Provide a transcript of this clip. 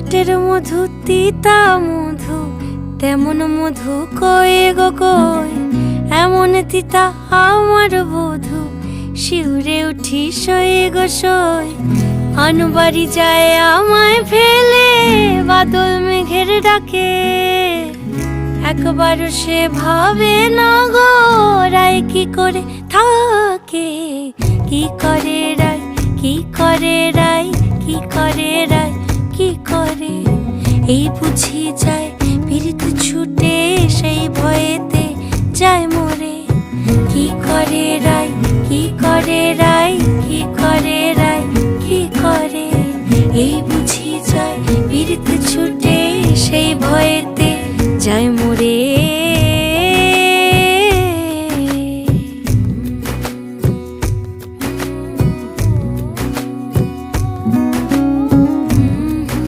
ঠোঁটের মধু, তিতা মধু, তেমন মধু কয়ে গো কই? এমন তিতা আমার বধু, শিউরে উঠি সয়ে গো সই। আনুবাড়ি যায় আমায় ফেলে, বাদল মেঘের ডাকে। একবার সে ভাবে না গো, রায় কি করে থাকে? কি করে রায়, কি করে রায়? করে। এই বুঝি যায়, পীড়িত ছুটে সেই ভয়েতে যায় মরে। কি করে রাই কি করে রাই কি করে রাই কি করে? এই বুঝি যায়, পীড়িত ছুটে সেই ভয়েতে যায় মরে।